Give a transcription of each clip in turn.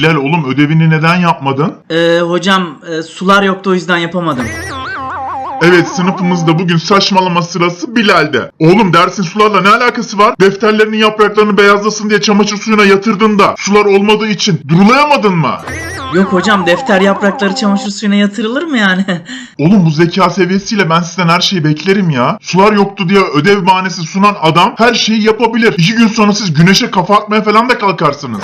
Bilal oğlum ödevini neden yapmadın? Ee, hocam e, sular yoktu o yüzden yapamadım. Evet sınıfımızda bugün saçmalama sırası Bilal'de. Oğlum dersin sularla ne alakası var? Defterlerinin yapraklarını beyazlasın diye çamaşır suyuna yatırdın da sular olmadığı için durulayamadın mı? Yok hocam defter yaprakları çamaşır suyuna yatırılır mı yani? Oğlum bu zeka seviyesiyle ben sizden her şeyi beklerim ya. Sular yoktu diye ödev bahanesi sunan adam her şeyi yapabilir. İki gün sonra siz güneşe kafa atmaya falan da kalkarsınız.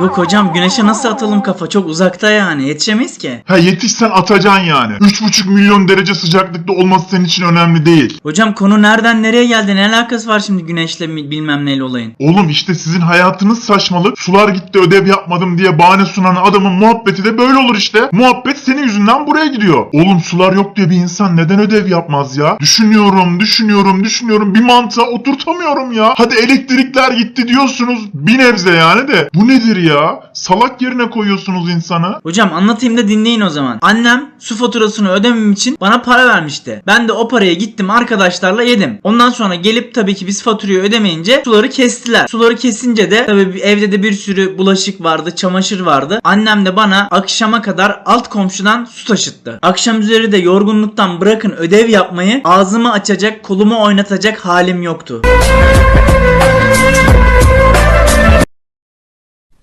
Yok hocam güneşe nasıl atalım kafa çok uzakta yani yetişemeyiz ki. Ha yetişsen atacaksın yani. 3,5 milyon derece sıcaklıkta olması senin için önemli değil. Hocam konu nereden nereye geldi ne alakası var şimdi güneşle mi- bilmem neyle olayın. Oğlum işte sizin hayatınız saçmalık. Sular gitti ödev yapmadım diye bahane sunan adamın muhabbeti de böyle olur işte. Muhabbet senin yüzünden buraya gidiyor. Oğlum sular yok diye bir insan neden ödev yapmaz ya? Düşünüyorum, düşünüyorum, düşünüyorum. Bir mantığa oturtamıyorum ya. Hadi elektrikler gitti diyorsunuz. Bir nebze yani de. Bu nedir ya? Salak yerine koyuyorsunuz insanı. Hocam anlatayım da dinleyin o zaman. Annem su faturasını ödemem için bana para vermişti. Ben de o paraya gittim arkadaşlarla yedim. Ondan sonra gelip tabii ki biz faturayı ödemeyince suları kestiler. Suları kesince de tabii evde de bir sürü bulaşık vardı, çamaşır vardı. Annem de bana akşama kadar alt komşudan su taşıttı. Akşam üzeri de yorgunluktan bırakın ödev yapmayı ağzımı açacak, kolumu oynatacak halim yoktu.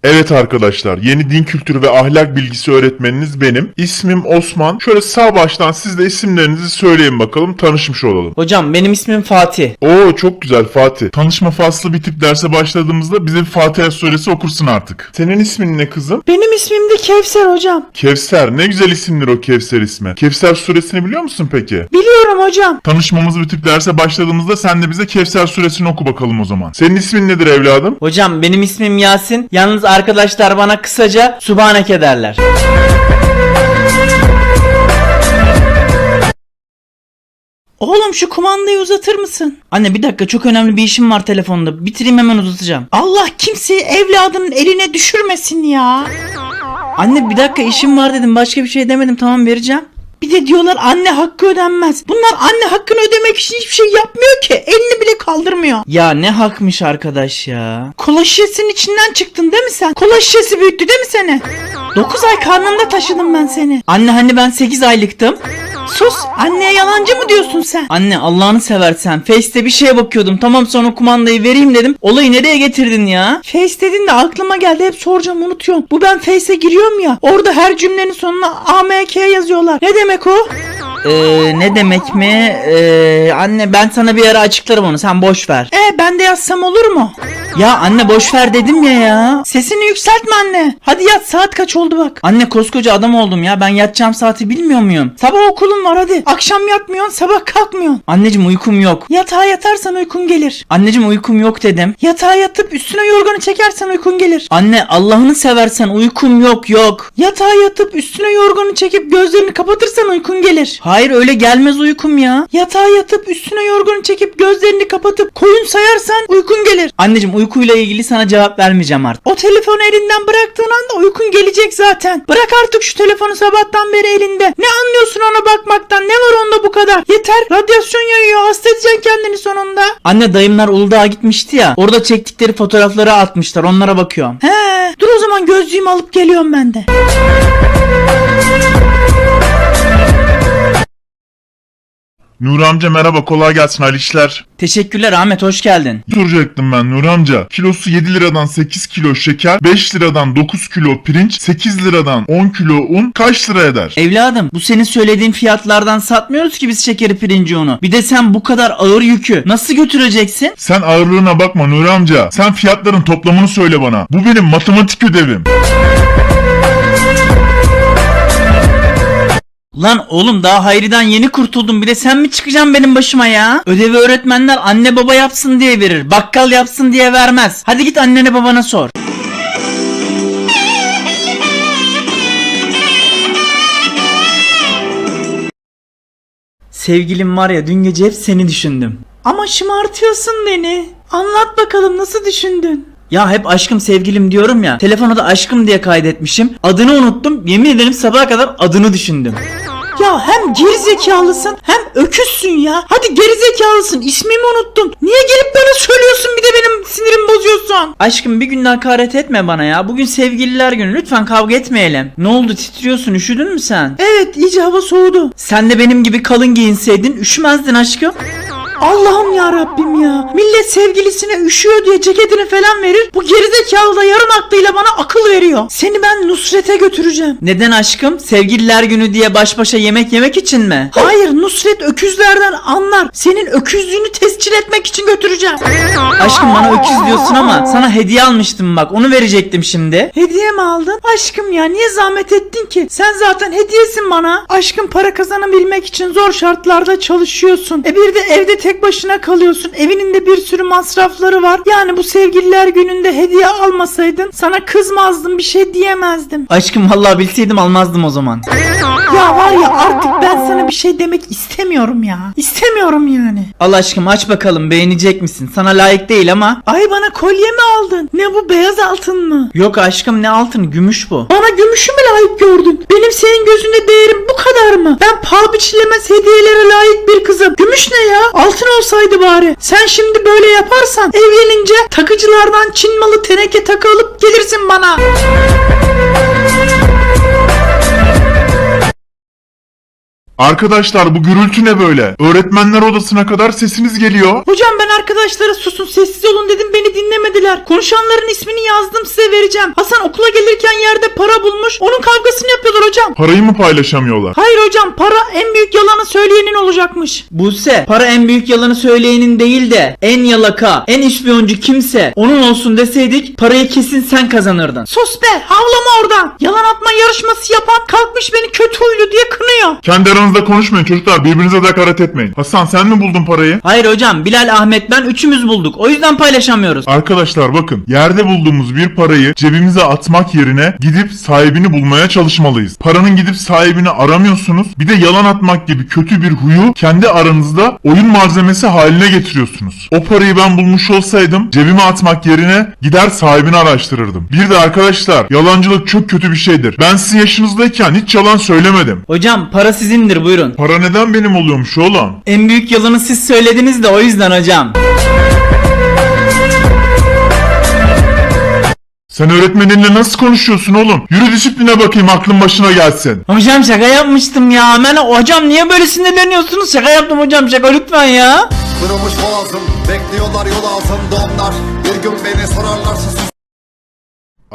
Evet arkadaşlar, yeni din kültürü ve ahlak bilgisi öğretmeniniz benim. İsmim Osman. Şöyle sağ baştan siz de isimlerinizi söyleyin bakalım, tanışmış olalım. Hocam benim ismim Fatih. Oo çok güzel Fatih. Tanışma faslı bitip derse başladığımızda bize bir Fatiha suresi okursun artık. Senin ismin ne kızım? Benim ismim de Kevser hocam. Kevser. Ne güzel isimdir o Kevser ismi. Kevser suresini biliyor musun peki? Biliyorum hocam. Tanışmamız bitip derse başladığımızda sen de bize Kevser suresini oku bakalım o zaman. Senin ismin nedir evladım? Hocam benim ismim Yasin. Yalnız arkadaşlar bana kısaca Subhaneke derler. Oğlum şu kumandayı uzatır mısın? Anne bir dakika çok önemli bir işim var telefonda. Bitireyim hemen uzatacağım. Allah kimseyi evladının eline düşürmesin ya. Anne bir dakika işim var dedim. Başka bir şey demedim. Tamam vereceğim. Bir de diyorlar anne hakkı ödenmez. Bunlar anne hakkını ödemek için hiçbir şey yapmıyor ki. Elini bile kaldırmıyor. Ya ne hakmış arkadaş ya. Kola şişesinin içinden çıktın değil mi sen? Kola şişesi büyüttü değil mi seni? 9 ay karnında taşıdım ben seni. Anne hani ben 8 aylıktım. Sus anneye yalancı mı diyorsun sen? Anne Allah'ını seversen Face'te bir şeye bakıyordum tamam sonra kumandayı vereyim dedim. Olayı nereye getirdin ya? Face dedin de aklıma geldi hep soracağım unutuyorum. Bu ben Face'e giriyorum ya orada her cümlenin sonuna AMK yazıyorlar. Ne demek o? Ee, ne demek mi? Ee, anne ben sana bir ara açıklarım onu sen boş ver. E ben de yazsam olur mu? Ya anne boş ver dedim ya ya. Sesini yükseltme anne. Hadi yat saat kaç oldu bak. Anne koskoca adam oldum ya ben yatacağım saati bilmiyor muyum? Sabah okulun var hadi. Akşam yatmıyorsun sabah kalkmıyorsun. Anneciğim uykum yok. Yatağa yatarsan uykun gelir. Anneciğim uykum yok dedim. Yatağa yatıp üstüne yorganı çekersen uykun gelir. Anne Allah'ını seversen uykum yok yok. Yatağa yatıp üstüne yorganı çekip gözlerini kapatırsan uykun gelir. Hayır öyle gelmez uykum ya. Yatağa yatıp üstüne yorganı çekip gözlerini kapatıp koyun sayarsan uykun gelir. Anneciğim uykuyla ilgili sana cevap vermeyeceğim artık. O telefonu elinden bıraktığın anda uykun gelecek zaten. Bırak artık şu telefonu sabahtan beri elinde. Ne anlıyorsun ona bakmaktan? Ne var onda bu kadar? Yeter. Radyasyon yayıyor. Hasta edeceksin kendini sonunda. Anne dayımlar Uludağ'a gitmişti ya. Orada çektikleri fotoğrafları atmışlar. Onlara bakıyorum. He. Dur o zaman gözlüğümü alıp geliyorum ben de. Nur amca merhaba kolay gelsin hayırlı işler. Teşekkürler Ahmet hoş geldin. Soracaktım ben Nur amca. Kilosu 7 liradan 8 kilo şeker, 5 liradan 9 kilo pirinç, 8 liradan 10 kilo un kaç lira eder? Evladım bu senin söylediğin fiyatlardan satmıyoruz ki biz şekeri pirinci unu. Bir de sen bu kadar ağır yükü nasıl götüreceksin? Sen ağırlığına bakma Nur amca. Sen fiyatların toplamını söyle bana. Bu benim matematik ödevim. Lan oğlum daha Hayri'den yeni kurtuldum bir de sen mi çıkacaksın benim başıma ya? Ödevi öğretmenler anne baba yapsın diye verir. Bakkal yapsın diye vermez. Hadi git annene babana sor. Sevgilim var ya dün gece hep seni düşündüm. Ama şımartıyorsun beni. Anlat bakalım nasıl düşündün? Ya hep aşkım sevgilim diyorum ya. Telefona da aşkım diye kaydetmişim. Adını unuttum. Yemin ederim sabaha kadar adını düşündüm. Ya hem geri zekalısın hem öküzsün ya. Hadi geri zekalısın ismimi unuttun. Niye gelip bana söylüyorsun bir de benim sinirimi bozuyorsun? Aşkım bir gün hakaret etme bana ya. Bugün sevgililer günü lütfen kavga etmeyelim. Ne oldu titriyorsun üşüdün mü sen? Evet iyice hava soğudu. Sen de benim gibi kalın giyinseydin üşümezdin aşkım. Allah'ım ya Rabbim ya. Millet sevgilisine üşüyor diye ceketini falan verir. Bu gerizekalı da yarım aklıyla bana akıl veriyor. Seni ben Nusret'e götüreceğim. Neden aşkım? Sevgililer günü diye baş başa yemek yemek için mi? Hayır Nusret öküzlerden anlar. Senin öküzlüğünü tescil etmek için götüreceğim. Aşkım bana öküz diyorsun ama sana hediye almıştım bak onu verecektim şimdi. Hediye mi aldın? Aşkım ya niye zahmet ettin ki? Sen zaten hediyesin bana. Aşkım para kazanabilmek için zor şartlarda çalışıyorsun. E bir de evde tek başına kalıyorsun. Evinin de bir sürü masrafları var. Yani bu sevgililer gününde hediye almasaydın sana kızmazdım bir şey diyemezdim. Aşkım vallahi bilseydim almazdım o zaman. Ya var ya artık ben sana bir şey demek istemiyorum ya. İstemiyorum yani. Al aşkım aç bakalım beğenecek misin? Sana layık değil ama. Ay bana kolye mi aldın? Ne bu beyaz altın mı? Yok aşkım ne altın gümüş bu. Bana gümüşü mü layık gördün? Benim senin gözünde değerim bu kadar mı? Ben paha biçilemez hediyelere layık bir kızım. Gümüş ne ya? Altın olsaydı bari. Sen şimdi böyle yaparsan evlenince takıcılardan Çin malı teneke takı alıp gelirsin bana. Arkadaşlar bu gürültü ne böyle? Öğretmenler odasına kadar sesiniz geliyor. Hocam ben arkadaşlara susun sessiz olun dedim beni dinlemediler. Konuşanların ismini yazdım size vereceğim. Hasan okula gelirken yerde para bulmuş. Onun kavgasını yapıyorlar hocam. Parayı mı paylaşamıyorlar? Hayır hocam para en büyük yalanı söyleyenin olacakmış. Buse para en büyük yalanı söyleyenin değil de en yalaka, en ispiyoncu kimse onun olsun deseydik parayı kesin sen kazanırdın. Sus be havlama oradan. Yalan atma yarışması yapan kalkmış beni kötü huylu diye kınıyor. Kendi aranızda konuşmayın çocuklar birbirinize hakaret etmeyin. Hasan sen mi buldun parayı? Hayır hocam Bilal Ahmet ben üçümüz bulduk o yüzden paylaşamıyoruz. Arkadaşlar bakın yerde bulduğumuz bir parayı cebimize atmak yerine gidip sahibini bulmaya çalışmalıyız. Paranın gidip sahibini aramıyorsunuz. Bir de yalan atmak gibi kötü bir huyu kendi aranızda oyun malzemesi haline getiriyorsunuz. O parayı ben bulmuş olsaydım cebime atmak yerine gider sahibini araştırırdım. Bir de arkadaşlar yalancılık çok kötü bir şeydir. Ben sizin yaşınızdayken hiç yalan söylemedim. Hocam para sizindir buyurun. Para neden benim oluyormuş oğlum? En büyük yalanı siz söylediniz de o yüzden hocam. Sen öğretmeninle nasıl konuşuyorsun oğlum? Yürü disipline bakayım aklın başına gelsin. Hocam şaka yapmıştım ya. Hemen hocam niye böyle sinirleniyorsunuz? Şaka yaptım hocam şaka lütfen ya. Kırılmış boğazım Bekliyorlar yol altında onlar Bir gün beni sorarlarsa sus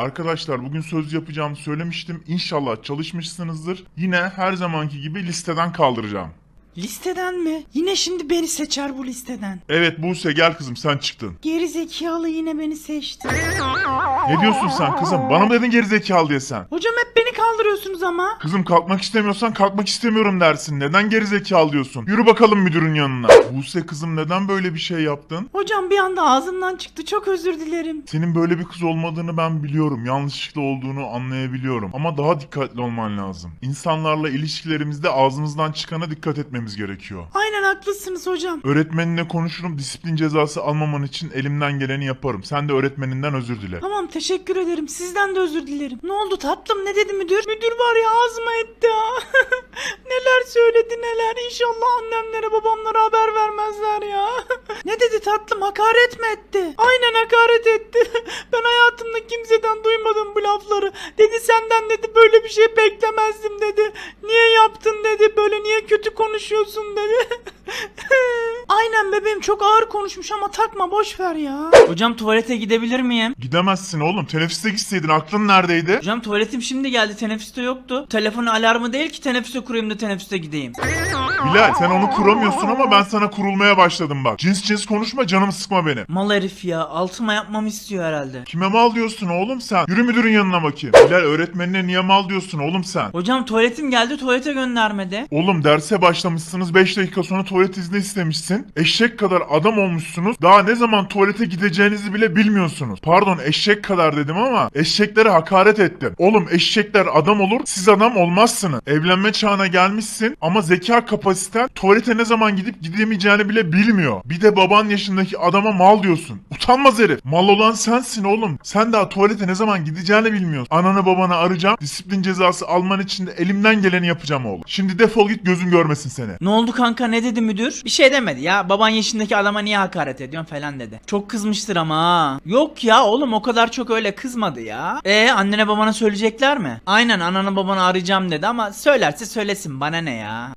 Arkadaşlar bugün söz yapacağımı söylemiştim. İnşallah çalışmışsınızdır. Yine her zamanki gibi listeden kaldıracağım. Listeden mi? Yine şimdi beni seçer bu listeden. Evet Buse gel kızım sen çıktın. Geri zekalı yine beni seçti. Ne diyorsun sen kızım? Bana mı dedin gerizekalı diye sen? Hocam hep beni kaldırıyorsunuz ama. Kızım kalkmak istemiyorsan kalkmak istemiyorum dersin. Neden gerizekalı diyorsun? Yürü bakalım müdürün yanına. Buse kızım neden böyle bir şey yaptın? Hocam bir anda ağzımdan çıktı çok özür dilerim. Senin böyle bir kız olmadığını ben biliyorum. Yanlışlıkla olduğunu anlayabiliyorum. Ama daha dikkatli olman lazım. İnsanlarla ilişkilerimizde ağzımızdan çıkana dikkat etmemiz gerekiyor. Aynen haklısınız hocam. Öğretmeninle konuşurum. Disiplin cezası almaman için elimden geleni yaparım. Sen de öğretmeninden özür dile. Tamam teşekkür ederim. Sizden de özür dilerim. Ne oldu tatlım ne dedi müdür? Müdür var ya ağzıma etti ha. neler söyledi neler. İnşallah annemlere babamlara haber vermezler ya. ne dedi tatlım hakaret mi etti? Aynen hakaret etti. ben hayatımda kimseden duymadım bu lafları. Dedi senden dedi böyle bir şey beklemezdim dedi. Niye yaptın dedi. Böyle niye kötü konuşuyorsun dedi. Aynen bebeğim çok ağır konuşmuş ama takma boş ver ya. Hocam tuvalete gidebilir miyim? Gidemezsin oğlum. Teneffüste gitseydin aklın neredeydi? Hocam tuvaletim şimdi geldi teneffüste yoktu. Telefonu alarmı değil ki teneffüse kurayım da teneffüste gideyim. Bilal sen onu kuramıyorsun ama ben sana kurulmaya başladım bak. Cins cins konuşma canımı sıkma benim. Mal herif ya altıma yapmamı istiyor herhalde. Kime mal diyorsun oğlum sen? Yürü müdürün yanına bakayım. Bilal öğretmenine niye mal diyorsun oğlum sen? Hocam tuvaletim geldi tuvalete göndermedi. Oğlum derse başlamışsınız 5 dakika sonra tuvalet izni istemişsin. Eşek kadar adam olmuşsunuz. Daha ne zaman tuvalete gideceğinizi bile bilmiyorsunuz. Pardon eşek kadar dedim ama eşeklere hakaret ettim. Oğlum eşekler adam olur siz adam olmazsınız. Evlenme çağına gelmişsin ama zeka kapasitesi kapasiten tuvalete ne zaman gidip gidemeyeceğini bile bilmiyor. Bir de baban yaşındaki adama mal diyorsun. Utanmaz herif. Mal olan sensin oğlum. Sen daha tuvalete ne zaman gideceğini bilmiyorsun. Ananı babanı arayacağım. Disiplin cezası alman için de elimden geleni yapacağım oğlum. Şimdi defol git gözün görmesin seni. Ne oldu kanka ne dedi müdür? Bir şey demedi ya. Baban yaşındaki adama niye hakaret ediyorsun falan dedi. Çok kızmıştır ama ha. Yok ya oğlum o kadar çok öyle kızmadı ya. E annene babana söyleyecekler mi? Aynen ananı babanı arayacağım dedi ama söylerse söylesin bana ne ya.